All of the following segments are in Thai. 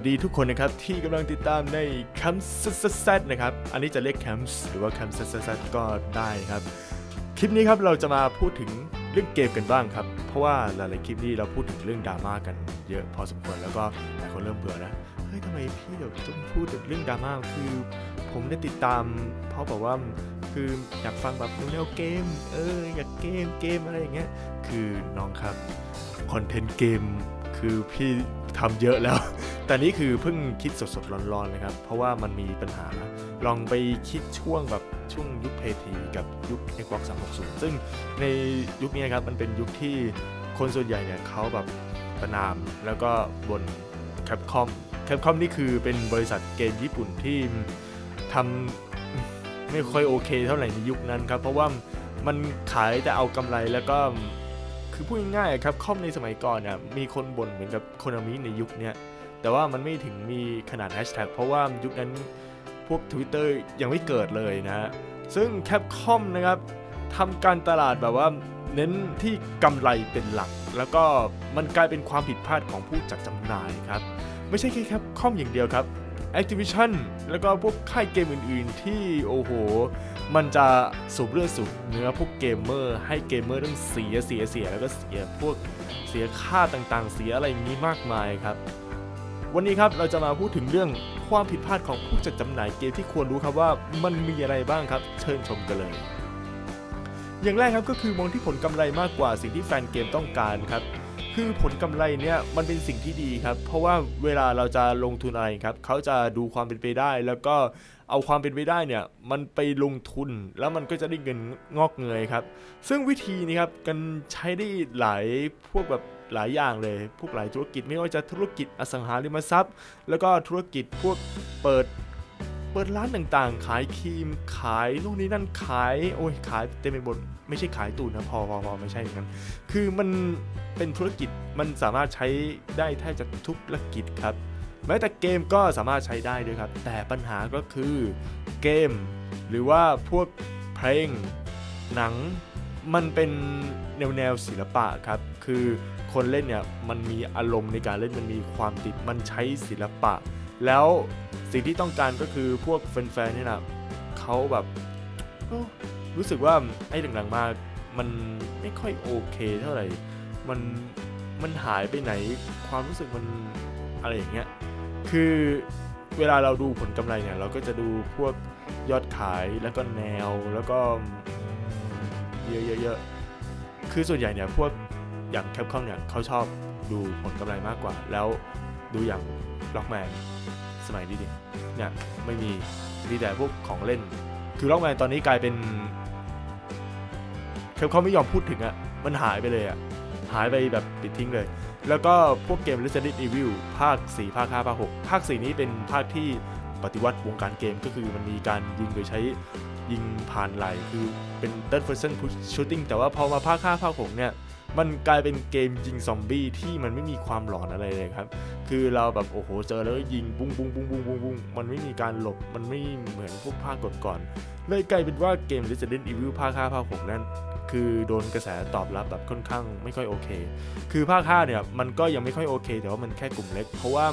วัสดีทุกคนนะครับที่กำลังติดตามในแคมป์ซนะครับ อันนี้จะเรียกแคมป์หรือว่าแคมป์ซก็ได้ครับ คลิปนี้ครับเราจะมาพูดถึงเรื่องเกมกันบ้างครับ เพราะว่าหลายๆคลิปนี้เราพูดถึงเรื่องดราม่ากันเยอะพอสมควรแล้วก็หลายคนเริ่มเบื่อนะเฮ้ยทำไมพี่เดี๋ยวต้องพูดถึงเรื่องดราม่าคือ ผมได้ติดตาม เพราะบอกว่าคืออยากฟังแบบแนวเกม เอออยากเกมเกมอะไรอย่างเงี้ยคือน้องครับคอนเทนต์เกมคือพี่ทำเยอะแล้ว แต่นี่คือเพิ่งคิดสดๆร้อนๆเลยครับ เพราะว่ามันมีปัญหา ลองไปคิดช่วงแบบช่วงยุคเพทีกับยุค Xbox 360 ซึ่งในยุคนี้ครับมันเป็นยุคที่คนส่วนใหญ่เนี่ยเขาแบบประนามแล้วก็บนแคปคอมแคปคอมนี่คือเป็นบริษัทเกมญี่ปุ่นที่ทำไม่ค่อยโอเคเท่าไหร่ในยุคนั้นครับ เพราะว่ามันขายแต่เอากำไรแล้วก็คือพูดง่ายๆครับคอมในสมัยก่อนเนี่ยมีคนบ่นเหมือนกับโคนามิในยุคนี้ แต่ว่ามันไม่ถึงมีขนาดแฮชแท็กเพราะว่ายุคนั้นพวก Twitter ยังไม่เกิดเลยนะฮะ ซึ่งแคปคอมนะครับทำการตลาดแบบว่าเน้นที่กำไรเป็นหลัก แล้วก็มันกลายเป็นความผิดพลาดของผู้จัดจำหน่ายครับ ไม่ใช่แค่แคปคอมอย่างเดียวครับ Activision แล้วก็พวกค่ายเกมอื่นๆ ที่โอ้โห มันจะสูบเลือดสูบเนื้อพวกเกมเมอร์ให้เกมเมอร์ต้องเสียเสียเสียแล้วก็เสียพวกเสียค่าต่างๆ เสียอะไรอย่างนี้มากมายครับ วันนี้ครับเราจะมาพูดถึงเรื่องความผิดพลาดของผู้จัดจำหน่ายเกมที่ควรรู้ครับว่ามันมีอะไรบ้างครับเชิญชมกันเลย อย่างแรกครับก็คือมองที่ผลกำไรมากกว่าสิ่งที่แฟนเกมต้องการครับคือผลกำไรเนี่ยมันเป็นสิ่งที่ดีครับ เพราะว่าเวลาเราจะลงทุนอะไรครับเขาจะดูความเป็นไปได้ แล้วก็เอาความเป็นไปได้เนี่ยมันไปลงทุนแล้วมันก็จะได้เงินงอกเงยครับ ซึ่งวิธีนี้ครับกันใช้ได้หลายพวกแบบ หลายอย่างเลย พวกหลายธุรกิจไม่ว่าจะธุรกิจอสังหาริมทรัพย์ แล้วก็ธุรกิจพวกเปิดเปิดร้านต่างๆ ขายครีม ขายนู่นนี่นั่น ขาย โอ้ย ขายเต็มไปหมด ไม่ใช่ขายตูนนะพอพอพอไม่ใช่อย่างนั้น คือมันเป็นธุรกิจ มันสามารถใช้ได้แทบจะทุกธุรกิจครับ แม้แต่เกมก็สามารถใช้ได้ด้วยครับ แต่ปัญหาก็คือเกม หรือว่าพวกเพลง หนัง มันเป็นแนวแนวศิลปะครับ คือ คนเล่นเนี่ยมันมีอารมณ์ในการเล่นมันมีความติดมันใช้ศิลปะ แล้วสิ่งที่ต้องการก็คือพวกแฟนๆเนี่นะเขาแบบรู้สึกว่าไอ้หลังๆมามันไม่ค่อยโอเคเท่าไหร่ มันมันหายไปไหน ความรู้สึกมันอะไรอย่างเงี้ย คือเวลาเราดูผลกำไรเนี่ย เราก็จะดูพวกยอดขายแล้วก็แนวแล้วก็เยอะๆคือส่วนใหญ่เนี่ยพวก อย่างแคปคอมเนี่ยเขาชอบดูผลกำไรมากกว่า แล้วดูอย่างล็อกแมนสมัยนี้เนี่ยไม่มีมีแต่พวกของเล่น คือล็อกแมนตอนนี้กลายเป็นเขาไม่ยอมพูดถึงอะมันหายไปเลยอะหายไปแบบปิดทิ้งเลย แล้วก็พวกเกม Resident Evil ภาค 4 ภาค 5 ภาค 6 ภาค 4 นี้เป็นภาคที่ปฏิวัติวงการเกมก็คือมันมีการยิงโดยใช้ยิงผ่านไหลคือเป็น third person shooting แต่ว่าพอมาภาค 5 ภาค 6 เนี่ย มันกลายเป็นเกมยิงซอมบี้ที่มันไม่มีความหลอนอะไรเลยครับ คือเราแบบโอ้โหเจอแล้วยิงบุ้งบุ้งบุ้งบุ้งบุ้งบุ้งมันไม่มีการหลบ มันไม่เหมือนพวกภาคก่อนๆ เลยกลายเป็นว่าเกม Resident Evil ภาค5ภาค6นั้นคือโดนกระแสตอบรับแบบค่อนข้างไม่ค่อยโอเค คือภาค5เนี่ยมันก็ยังไม่ค่อยโอเค แต่ว่ามันแค่กลุ่มเล็ก เพราะว่า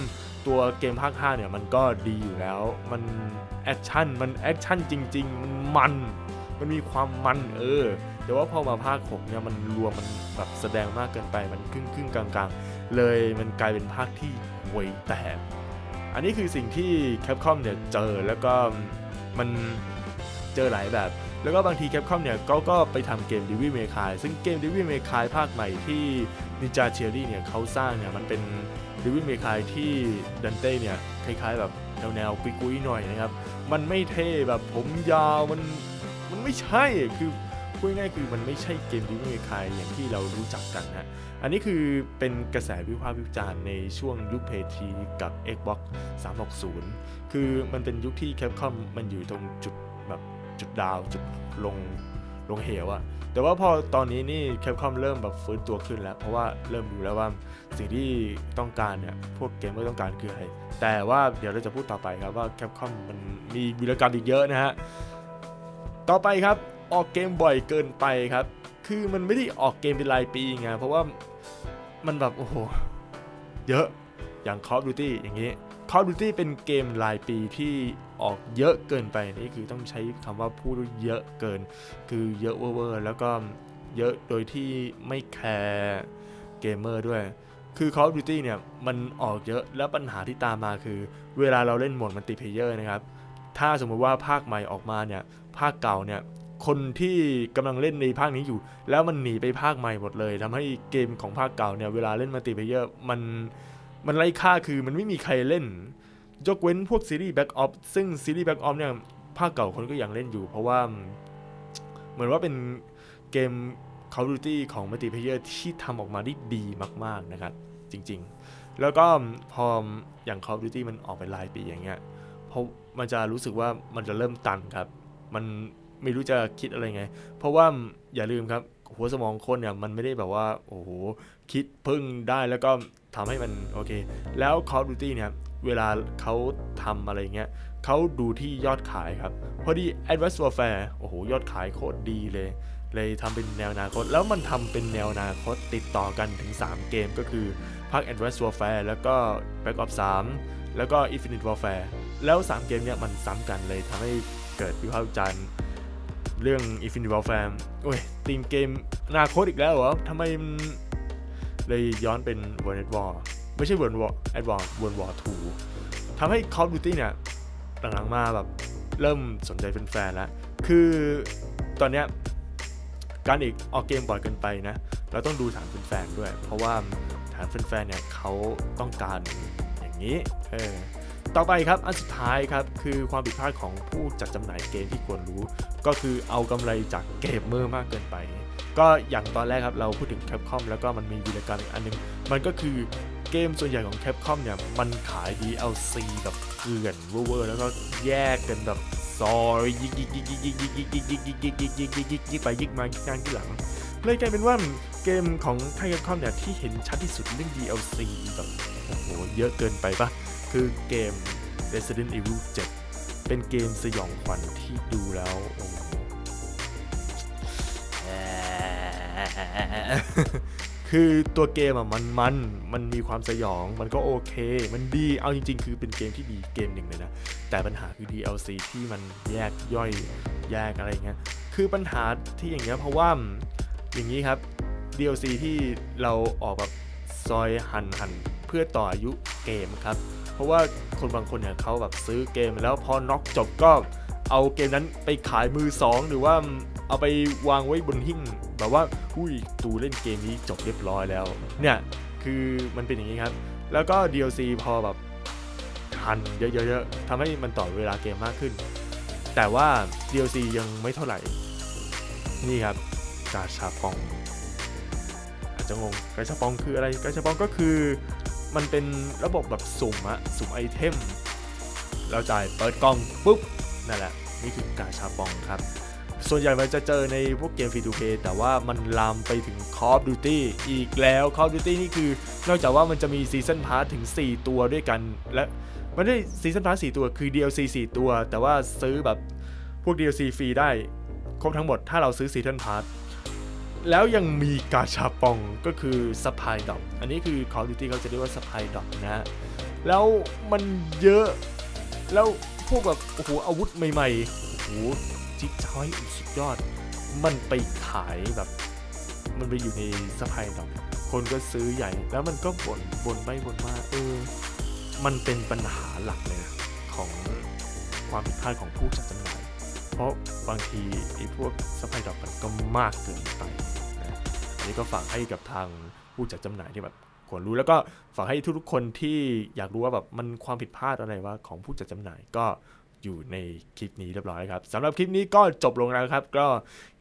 ตัวเกมภาค5เนี่ยมันก็ดีอยู่แล้ว มันแอคชั่น มันแอคชั่นจริง ๆ มันมัน มันมีความมันเออ แต่ว่าพอมาภาค6เนี่ยมันรวมมันแบบแสดงมากเกินไปมันครึ่งครึ่งกลางๆ เลยมันกลายเป็นภาคที่ห่วยแตกอันนี้คือสิ่งที่แคปคอมเนี่ยเจอแล้วก็มันเจอหลายแบบ แล้วก็บางทีแคปคอมเนี่ยก็ก็ไปทำเกมดิวิเมคายซึ่งเกมดิวิเมคายภาคใหม่ที่นิจาเชียรี่เนี่ยเขาสร้างเนี่ยมันเป็นดิวิเมคายที่ดันเต้เนี่ยคล้ายๆแบบแนวแนวกุยๆหน่อยนะครับ มันไม่เท่แบบผมยาวมันมันไม่ใช่คือ พูดง่ายคือมันไม่ใช่เกมดิวิคายอย่างที่เรารู้จักกันนะอันนี้คือเป็นกระแสวิพากษ์วิจารณ์ในช่วงยุคเพทีกับ Xbox 360 คือมันเป็นยุคที่แคปคอมมันอยู่ตรงจุดแบบจุดดาวจุดลงลงเหวอะแต่ว่าพอตอนนี้นี่แคปคอมเริ่มแบบฟื้นตัวขึ้นแล้ว เพราะว่าเริ่มรู้แล้วว่าสิ่งที่ต้องการเนี่ยพวกเกมเมอร์ต้องการคืออะไร แต่ว่าเดี๋ยวเราจะพูดต่อไปครับว่าแคปคอมมันมีวิรกรรมอีกเยอะนะฮะ ต่อไปครับ ออกเกมบ่อยเกินไปครับ คือมันไม่ได้ออกเกมเป็นรายปีไงเพราะว่ามันแบบโอ้โหเยอะอย่าง Call of Duty อย่างนี้ Call of Duty เป็นเกมรายปีที่ออกเยอะเกินไปนี่คือต้องใช้คำว่าพูดเยอะเกิน คือเยอะเวอร์แล้วก็เยอะโดยที่ไม่แคร์เกมเมอร์ด้วย คือ Call of Duty เนี่ยมันออกเยอะแล้วปัญหาที่ตามมาคือ เวลาเราเล่นโหมดมัลติเพเยอร์นะครับ ถ้าสมมติว่าภาคใหม่ออกมาเนี่ยภาคเก่าเนี่ย คนที่กำลังเล่นในภาคนี้อยู่ แล้วมันหนีไปภาคใหม่หมดเลยทำให้เกมของภาคเก่าเนี่ยเวลาเล่นมัลติเพเยอร์มันมันไร้ค่าคือมันไม่มีใครเล่น ยกเว้นพวกซีรีส์แบ็กออฟซึ่งซีรีส์แบ็กออฟเนี่ยภาคเก่าคนก็ยังเล่นอยู่ เพราะว่าเหมือนว่าเป็นเกม Call of Duty ของมัลติเพเยอร์ที่ทำออกมาได้ดีมาก ๆนะครับ จริงๆ แล้วก็พออย่าง Call of Duty มันออกไปหลายปีอย่างเงี้ยเพราะมันจะรู้สึกว่ามันจะเริ่มตันครับ มัน ไม่รู้จะคิดอะไรไง เพราะว่าอย่าลืมครับ หัวสมองคนเนี่ยมันไม่ได้แบบว่าโอ้โหคิดพึ่งได้แล้วก็ทำให้มันโอเค แล้ว Call of Duty เนี่ยเวลาเขาทำอะไรเงี้ยเขาดูที่ยอดขายครับพอดี Advanced Warfare โอ้โหยอดขายโคตรดีเลย เลยทำเป็นแนวนาคต แล้วมันทำเป็นแนวนาคตติดต่อกันถึง 3 เกมก็คือภาค Advanced Warfare แล้วก็ Black Ops 3 แล้วก็ Infinite Warfare แล้ว 3 เกมเนี่ยมันซ้ำกันเลยทำให้เกิดวิพากษ์วิจารณ์ เรื่อง Infinite Warfare โอ้ยทีมเกมอนาคตอีกแล้วเหรอทำไมเลยย้อนเป็น World at War ไม่ใช่ World War at War World War 2ทำให้ Call of Duty เนี่ยหลังๆมาแบบเริ่มสนใจแฟนแล้ว คือตอนเนี้ยการอีกออกเกมบ่อยเกินไปนะ เราต้องดูฐานแฟนๆด้วย เพราะว่าฐานแฟนๆเนี่ยเขาต้องการอย่างนี้ เออ ต่อไปครับอันสุดท้ายครับคือความผิดพลาดของผู้จัดจำหน่ายเกมที่ควรรู้ ก็คือเอากำไรจากเกมเมอร์มากเกินไป ก็อย่างตอนแรกครับเราพูดถึงแคปคอมแล้วก็มันมีวีรกรรมอีกอันนึง มันก็คือเกมส่วนใหญ่ของแคปคอมเนี่ยมันขาย DLC แบบเกลื่อนเวอร์แล้วก็แยกกันแบบซอยยิกยิกยิกยิกยิกยิกยิกยิกยิกยิกยิกยิกยิกยิกยิกยิกไปยิกมายิกกลางที่หลังเลยกลายเป็นว่าเกมของไทยแคปคอมเนี่ยที่เห็นชัดที่สุดเรื่อง DLC แบบโอ้โหเยอะเกินไปปะ คือเกม Resident Evil 7 เป็นเกมสยองขวัญที่ดูแล้วโอ้โหคือตัวเกมอะมันมันมันมีความสยองมันก็โอเค มันดีเอาจริง ๆ คือเป็นเกมที่ดีเกมหนึ่งเลยนะ แต่ปัญหาคือ DLC ที่มันแยกย่อยแยกอะไรเงี้ยคือปัญหาที่อย่างเงี้ยเพราะว่าอย่างนี้ครับ DLC ที่เราออกแบบซอยหันหันเพื่อต่ออายุเกมครับ เพราะว่าคนบางคนเนี่ยเขาแบบซื้อเกมแล้วพอน็อกจบก็เอาเกมนั้นไปขายมือสองหรือว่าเอาไปวางไว้บนหิ้งแบบว่าอุ้ยตูเล่นเกมนี้จบเรียบร้อยแล้ว เนี่ยคือมันเป็นอย่างนี้ครับ แล้วก็ DLC พอแบบทันเยอะๆทำให้มันต่อเวลาเกมมากขึ้น แต่ว่า DLC ยังไม่เท่าไหร่ นี่ครับกาชาปอง อาจจะงงกาชาปองคืออะไรกาชาปองก็คือ มันเป็นระบบแบบสุ่มอะสุ่มไอเทม เราจ่ายเปิดกล่องปุ๊บนั่นแหละนี่คือกาชาปองครับ ส่วนใหญ่มันจะเจอในพวกเกมฟรีทูเพย์แต่ว่ามันลามไปถึง Call of Duty อีกแล้ว Call of Duty นี่คือ นอกจากว่ามันจะมีซีซันพาร์ทถึง 4 ตัวด้วยกัน และมันได้ซีซันพาร์ท4ตัวคือ DLC 4 ตัว แต่ว่าซื้อแบบพวก DLC ฟรีได้ ครบทั้งหมดถ้าเราซื้อซีซันพาร์ท แล้วยังมีกาชาปองก็คือสปายดอกอันนี้คือ Call of Duty เขาจะเรียกว่าสปายดอกนะฮะแล้วมันเยอะ แล้วพวกแบบโอ้โหอาวุธใหม่ๆโอ้โหจิ๊กช้อยสุดยอด มันไปขายแบบ มันไปอยู่ในสปายดอกคนก็ซื้อใหญ่ แล้วมันก็บ่นบ่นไปบ่นมาเออมันเป็นปัญหาหลักเลยนะของความผิดพลาดของผู้จัดจำหน่าย เพราะบางทีไอ้พวกสปายดอกมันก็มากเกินไป นี้ก็ฝากให้กับทางผู้จัดจำหน่ายที่แบบควรรู้แล้วก็ฝากให้ทุกๆคนที่อยากรู้ว่าแบบมันความผิดพลาดอะไรว่าของผู้จัดจำหน่ายก็อยู่ในคลิปนี้เรียบร้อยครับสำหรับคลิปนี้ก็จบลงแล้วครับ ก็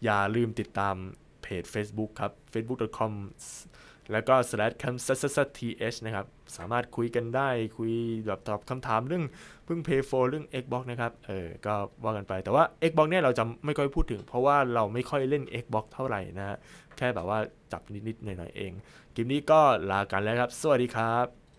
อย่าลืมติดตามเพจ Facebook ครับ facebook.com แล้วก็ slash c a m s s th นะครับ สามารถคุยกันได้คุยแบบตอบคำถามเรื่องเพิ่ง Pay 4เรื่อง Xbox นะครับ เออ ก็ว่ากันไป แต่ว่า Xbox เนี่ยเราจะไม่ค่อยพูดถึง เพราะว่าเราไม่ค่อยเล่น Xbox เท่าไหร่นะฮะแค่แบบว่าจับนิดๆหน่อยๆเอง คลิปนี้ก็ลากันแล้วครับ สวัสดีครับ